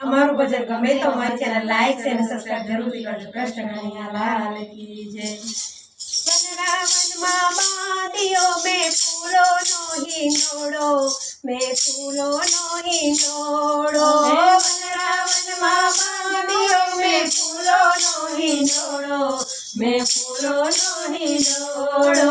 અમારું ભજન ગમે તો અમારી ચેનલ લાઈક અને સબસ્ક્રાઇબ જરૂરથી કરજો કૃષ્ણ કનૈયા લાલ કી જય વનરાવનમાં બાંધ્યો મેં ફૂલોનો હિંડોળો મેં ફૂલોનો હિંડોળો વનરાવનમાં બાંધ્યો મેં ફૂલોનો હિંડોળો મેં ફૂલોનો હિંડોળો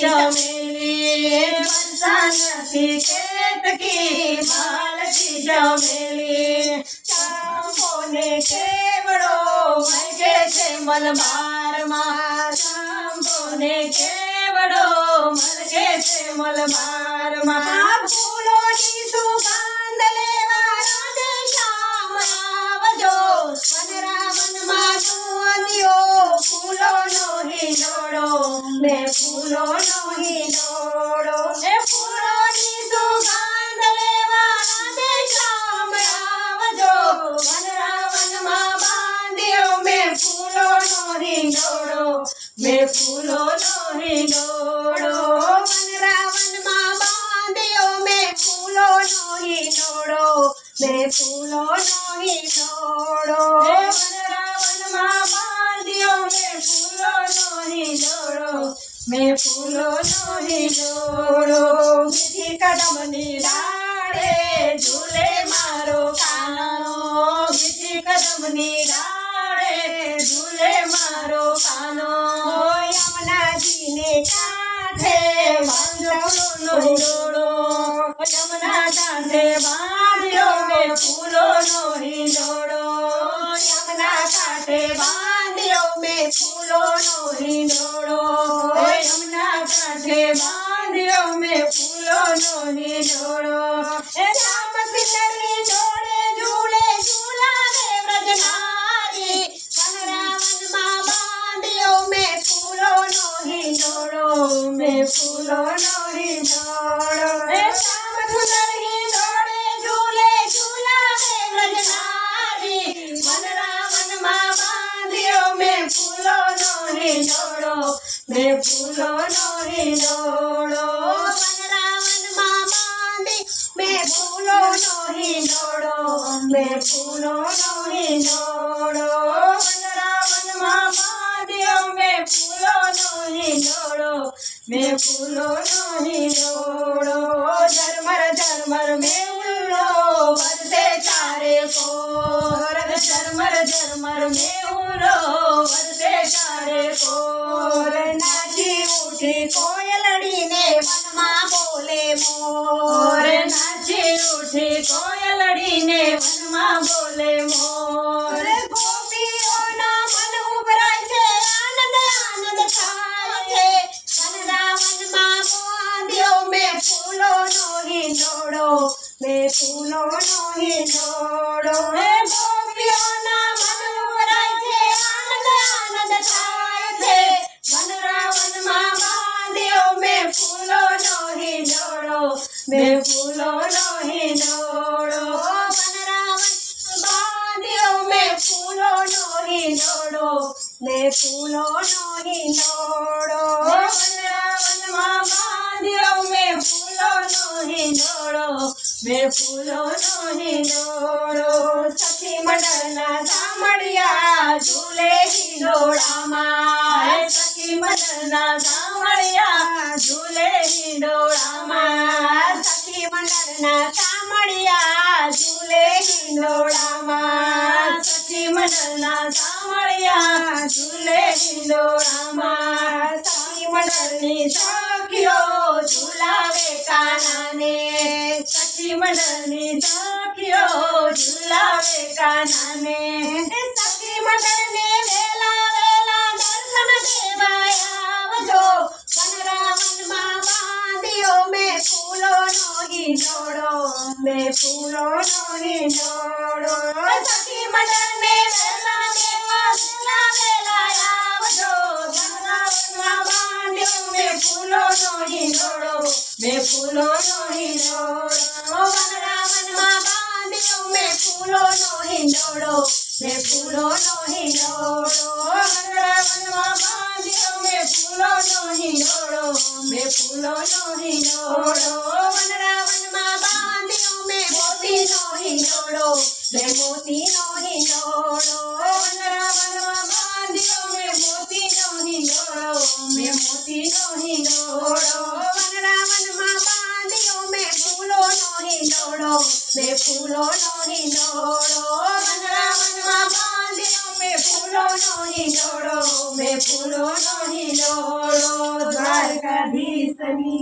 ચમેલી વરસાનાથી કેતકે માલતી ચમેલી ચાંપોને કેવડો મરકે છે મલબારમાં ચાંપોને કેવડો મરકે છે મલબારમાં ફૂલોની मैं फूलो ही हिलोरो मेरी कदम निराड़े, झूले मारो कानो, मेरी कदम निराड़े, झूले मारो कानो, यमुना जी ने कांधे बांधो नो हिलोरो यमुना कांधे बांधो मैं फूलो नो हिलोरो यमुना कांधे बांधो मैं फूलो नो हिलोरो કાંઠે બાંધ્યો મેં ફૂલોનો હિંડોળો મેં ફૂલોનો હિંડોળો વનરાવનમાં બાંધી મેં ફૂલોનો હિંડોળો મેં ફૂલોનો હિંડોળો વનરાવનમાં બાંધ્યો મેં ફૂલોનો હિંડોળો મેં ફૂલોનો હિંડોળો ઝરમર ઝરમર મેહુલો વરસે ચારે કોર ઝરમર ઝરમર મેહુલો વરસે ચારે કોર નાચી ઉઠી કોયલડીને વનમાં બોલે મોર નાચી ઉઠી કોયલડીને વનમાં બોલે મોર ગોપીઓના મન ઉભરાય છે આનંદ આનંદ થાય છે વનરાવનમાં બાંધ્યો મેં ફૂલોનો હિંડોળો મેં ફૂલોનો હિંડોળો હે ગોપીઓના મન ઉભરાય છે આનંદ આનંદ થાય છે હિંડોળો મેં ફૂલોનો હિંડોળો વનરાવન બાંધ્યો. મેં ફૂલોનો હિંડોળો મેં ફૂલોનો હિંડોળો વનરાવનમાં બાંધ્યો. મેં ફૂલોનો હિંડોળો મેં ફૂલોનો હિંડોળો. સખી મંડળના સામળિયા ઝૂલે હિંડોળામાં. સખી મંડળના સામળિયા ઝૂલે હિંડોળામાં મંડળના સામળિયા ઝૂલે હિંડોળામાં સખી મંડળના સામળિયા ઝૂલે હિંડોળામાં સખી મંડળની સખીઓ ઝૂલાવે કાનાને સખી મંડળની સખીઓ ઝૂલાવે કાનાને સખી મંડળને વેલા વેલા દર્શન દેવા આવજો વનરાવનમાં બાંધ્યો મેં ફૂલોનો હિંડોળો મેં ફૂલોનો હિંડોળો સખી મંડળને વેલા દેવા વેલા વેલા આવજો વનરાવનમાં બાંધ્યો મેં ફૂલોનો હિંડોળો મેં ફૂલોનો હિંડોળો ફૂલોનો હિંડોળો મેં ફૂલોનો હિંડોળો વનરાવનમાં બાંધ્યો મેં મોતીનો હિંડોળો મેં મોતીનો હિંડોળો વનરાવનમાં બાંધ્યો મેં મોતીનો હિંડોળો મેં મોતીનો હિંડોળો વનરાવનમાં બાંધ્યો મેં ફૂલોનો હિંડોળો મેં ફૂલોનો હિંડોળો વનરાવનમાં બાંધ્યો में फूलो नहीं डोड़ो में फूलो नहीं डोड़ो द्वारकाधीशनी